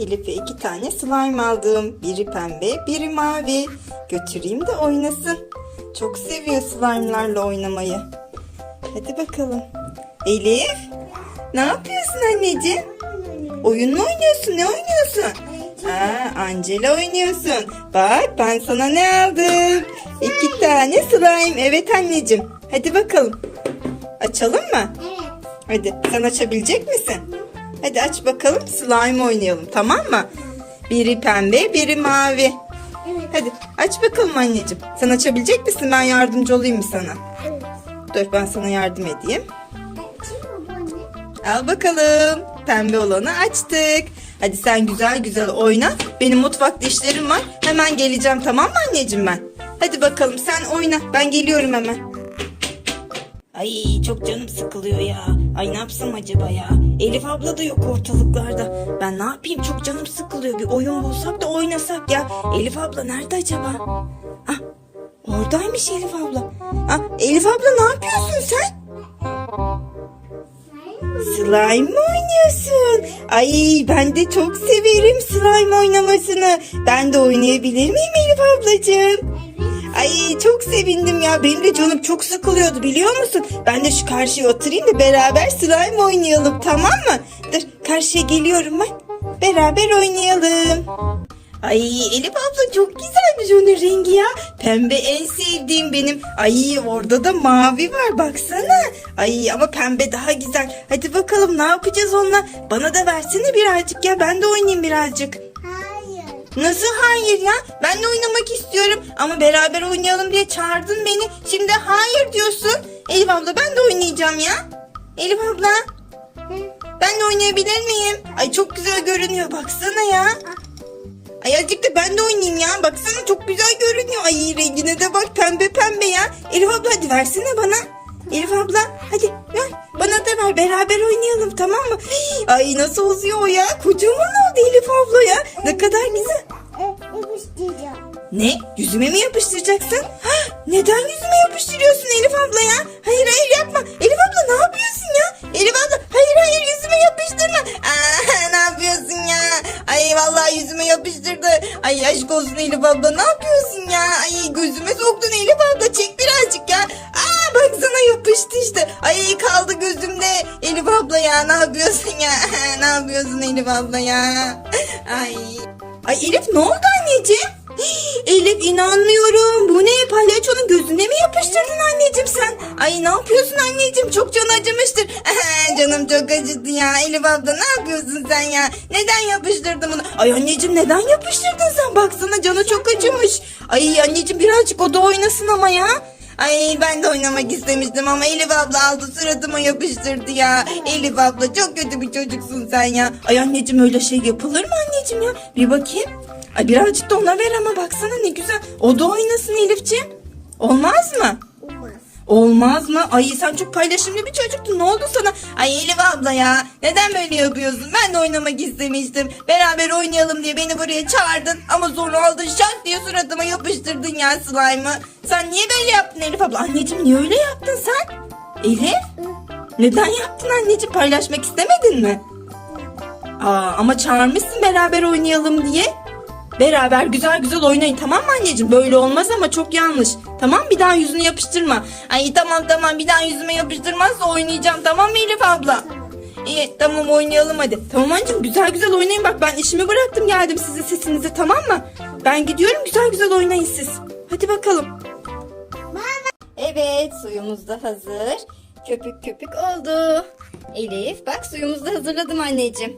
Elif'e iki tane slime aldım. Biri pembe, biri mavi. Götüreyim de oynasın. Çok seviyor slime'larla oynamayı. Hadi bakalım. Elif, ne yapıyorsun anneciğim? Oyun mu oynuyorsun? Ne oynuyorsun? Aa, Angela oynuyorsun. Bak ben sana ne aldım? İki tane slime. Evet anneciğim. Hadi bakalım. Açalım mı? Evet. Hadi sen açabilecek misin? Hadi aç bakalım slime oynayalım tamam mı? Biri pembe biri mavi. Evet. Hadi aç bakalım anneciğim. Sen açabilecek misin? Ben yardımcı olayım mı sana? Evet. Dur ben sana yardım edeyim. Al bakalım. Pembe olanı açtık. Hadi sen güzel güzel oyna. Benim mutfakta işlerim var. Hemen geleceğim tamam mı anneciğim ben? Hadi bakalım sen oyna. Ben geliyorum hemen. Ay çok canım sıkılıyor ya. Ay ne yapsam acaba ya? Elif abla da yok ortalıklarda. Ben ne yapayım çok canım sıkılıyor. Bir oyun bulsak da oynasak ya. Elif abla nerede acaba? Ah oradaymış Elif abla. Ah Elif abla ne yapıyorsun sen? Slime mi oynuyorsun? Ay ben de çok severim slime oynamasını. Ben de oynayabilir miyim Elif ablacığım? Ay çok sevindim ya. Benim de canım çok sıkılıyordu biliyor musun? Ben de şu karşıya oturayım da beraber slime oynayalım tamam mı? Dur karşıya geliyorum ben. Beraber oynayalım. Ay Elif abla çok güzelmiş onun rengi ya. Pembe en sevdiğim benim. Ay orada da mavi var baksana. Ay ama pembe daha güzel. Hadi bakalım ne yapacağız onunla? Bana da versene birazcık ya ben de oynayayım birazcık. Nasıl hayır ya? Ben de oynamak istiyorum ama beraber oynayalım diye çağırdın beni. Şimdi hayır diyorsun. Elif abla ben de oynayacağım ya. Elif abla ben de oynayabilir miyim? Ay çok güzel görünüyor baksana ya. Ay azıcık da ben de oynayayım ya. Baksana çok güzel görünüyor. Ay rengine de bak pembe pembe ya. Elif abla hadi versene bana. Elif abla hadi ver beraber oynayalım tamam mı? Ay nasıl uzuyor o ya? Kocaman oldu Elif abla ya. Ne kadar güzel. Ne? Yüzüme mi yapıştıracaksın? Hah, neden yüzüme yapıştırıyorsun Elif abla ya? Elif abla ya ne yapıyorsun ya? ne yapıyorsun Elif abla ya? Ay. Ay Elif ne oldu anneciğim? Elif inanmıyorum. Bu ne? Palyaçonun gözüne mi yapıştırdın anneciğim sen? Ay ne yapıyorsun anneciğim? Çok can acımıştır. Canım çok acıdı ya. Elif abla ne yapıyorsun sen ya? Neden yapıştırdın bunu? Ay anneciğim neden yapıştırdın sen? Baksana canı çok acımış. Ay anneciğim birazcık o da oynasın ama ya. Ay ben de oynamak istemiştim ama Elif abla aldı suratıma yapıştırdı ya. Elif abla çok kötü bir çocuksun sen ya. Ay anneciğim öyle şey yapılır mı anneciğim ya? Bir bakayım. Ay birazcık da ona ver ama baksana ne güzel. O da oynasın Elifciğim. Olmaz mı? Olmaz. Mı? Ay sen çok paylaşımlı bir çocuktun. Ne oldu sana? Ay Elif abla ya. Neden böyle yapıyorsun? Ben de oynamak istemiştim. Beraber oynayalım diye beni buraya çağırdın. Ama sonra aldın şak diye suratıma yapıştırdın ya slime'ı. Sen niye böyle yaptın Elif abla? Anneciğim niye öyle yaptın sen? Elif? Neden yaptın anneciğim? Paylaşmak istemedin mi? Aa, ama çağırmışsın beraber oynayalım diye. Beraber güzel güzel oynayın tamam mı anneciğim? Böyle olmaz ama çok yanlış. Tamam bir daha yüzünü yapıştırma. Ay tamam tamam bir daha yüzüme yapıştırmazsa oynayacağım tamam mı Elif abla? İyi tamam oynayalım hadi. Tamam anneciğim güzel güzel oynayın bak ben işimi bıraktım geldim sizin sesinize tamam mı? Ben gidiyorum güzel güzel oynayın siz. Hadi bakalım. Evet suyumuz da hazır. Köpük köpük oldu. Elif bak suyumuzu da hazırladım anneciğim.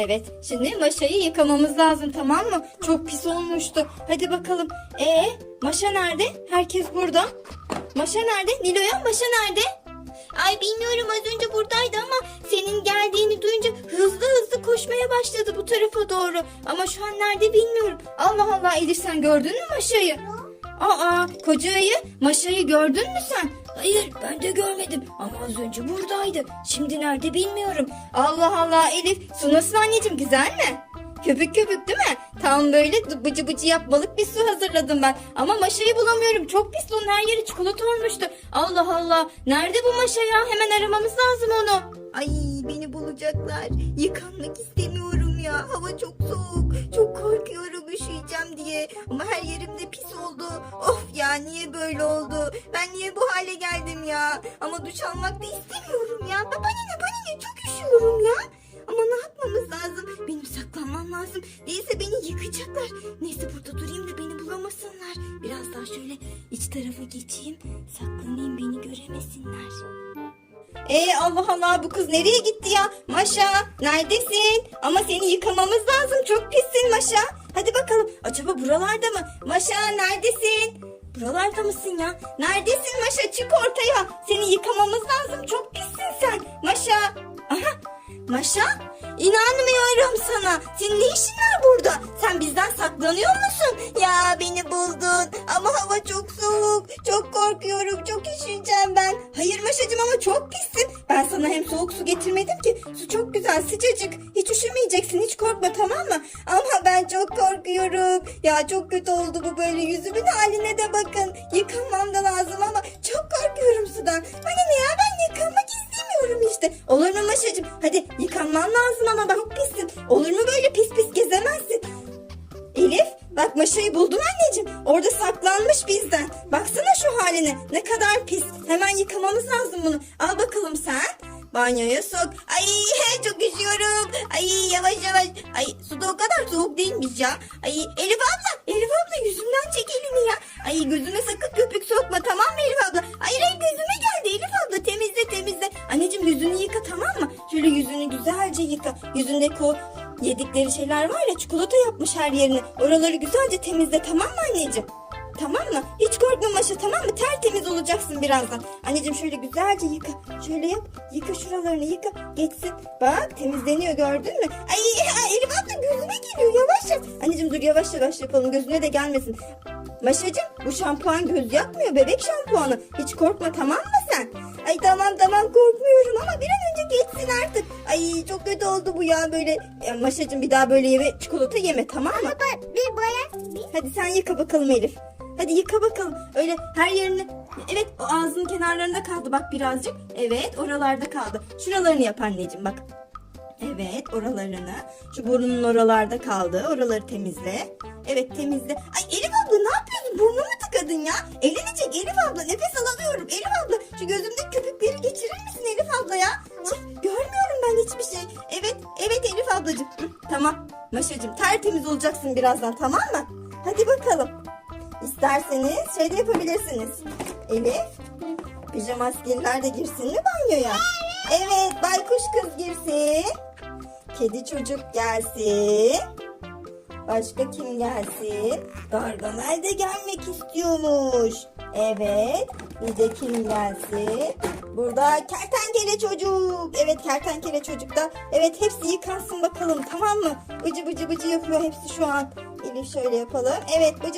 Evet şimdi maşayı yıkamamız lazım tamam mı? Çok pis olmuştu. Hadi bakalım. Ee maşa nerede? Herkes burada. Maşa nerede? Nilo'ya maşa nerede? Ay bilmiyorum az önce buradaydı ama senin geldiğini duyunca hızlı hızlı koşmaya başladı bu tarafa doğru. Ama şu an nerede bilmiyorum. Allah Allah Elif sen gördün mü maşayı? Aa koca ayı maşayı gördün mü sen? Hayır ben de görmedim ama az önce buradaydı. Şimdi nerede bilmiyorum. Allah Allah Elif su nasıl anneciğim güzel mi? Köpük köpük değil mi? Tam böyle bıcı bıcı yapmalık bir su hazırladım ben. Ama maşayı bulamıyorum. Çok pis onun her yeri çikolata olmuştu. Allah Allah. Nerede bu maşa ya? Hemen aramamız lazım onu. Ay beni bulacaklar. Yıkanmak istemiyorum ya. Hava çok soğuk. Ben niye bu hale geldim ya? Ama duş almak da istemiyorum ya. Baba ne bana ne çok üşüyorum ya. Ama ne yapmamız lazım? Benim saklanmam lazım. Değilse beni yıkacaklar. Neyse burada durayım da beni bulamasınlar. Biraz daha şöyle iç tarafa geçeyim. Saklanayım beni göremesinler. Ee Allah Allah bu kız nereye gitti ya? Maşa neredesin? Ama seni yıkamamız lazım. Çok pissin Maşa. Hadi bakalım. Acaba buralarda mı? Maşa neredesin? Buralarda mısın ya? Neredesin Maşa? Çık ortaya. Seni yıkamamız lazım. Çok pissin sen. Maşa. Aha. Maşa? İnanmıyorum sana. Senin ne işin var burada? Sen bizden saklanıyor musun? Ya beni buldun. Ama hava çok soğuk. Çok korkuyorum. Çok üşüyeceğim ben. Hayır Maşacığım ama çok pissin. Ben sana hem soğuk su getirmedim ki. Su çok güzel sıcacık. Hiç üşümeyeceksin. Hiç korkma tamam mı? Ama ben çok korkuyorum. Ya çok kötü oldu bu böyle. Yüzümün haline de bakın. Yıkanmam da lazım ama çok korkuyorum sudan. Hani ne ya ben yıkanmak istemiyorum işte. Olur mu Maşacığım? Hadi yıkanman lazım ama bak pissin. Olur mu böyle bak Maşa'yı buldum anneciğim. Orada saklanmış bizden. Baksana şu haline. Ne kadar pis. Hemen yıkamamız lazım bunu. Al bakalım sen. Banyoya sok. Ay çok üşüyorum. Ay yavaş yavaş. Ay su da o kadar soğuk değilmiş ya. Ay Elif abla. Elif abla yüzümden çek elini ya. Ay gözüme sakın köpük sokma tamam mı Elif abla? Hayır hayır gözüme geldi Elif abla. Temizle temizle. Anneciğim yüzünü yıka tamam mı? Şöyle yüzünü güzelce yıka. Yüzündeki o yedikleri şeyler var çikolata yapmış her yerini. Oraları güzelce temizle tamam mı anneciğim? Tamam mı? Hiç korkma Maşa tamam mı? Tertemiz olacaksın birazdan. Anneciğim şöyle güzelce yıka. Şöyle yap. Yıka şuralarını yıka. Geçsin. Bak temizleniyor gördün mü? Ay, Elif abla gözüme geliyor yavaş yap. Anneciğim dur yavaş yavaş yapalım gözüne de gelmesin. Maşacığım bu şampuan göz yakmıyor bebek şampuanı. Hiç korkma tamam mı? Ay tamam tamam korkmuyorum ama bir an önce geçsin artık. Ay çok kötü oldu bu ya böyle. Ya, Maşacığım bir daha böyle yeme, çikolata yeme tamam mı? Baba bir boya. Bir. Hadi sen yıka bakalım Elif. Hadi yıka bakalım. Öyle her yerini. Evet o ağzının kenarlarında kaldı bak birazcık. Evet oralarda kaldı. Şuralarını yap anneciğim bak. Evet oralarını. Şu burnunun oralarda kaldı. Oraları temizle. Evet temizle. Ay Elif birazdan tamam mı? Hadi bakalım. İsterseniz şey de yapabilirsiniz. Elif pijama askerler de girsin mi banyoya? Evet baykuş kız girsin. Kedi çocuk gelsin. Başka kim gelsin? Gargamel de gelmek istiyormuş. Evet. Bir de kim gelsin? Burada kertenkele çocuk. Evet kertenkele çocuk da. Evet hepsi yıkansın bakalım tamam mı? Bıcı bıcı bıcı yapıyor hepsi şu an. Elif şöyle yapalım. Evet bıcı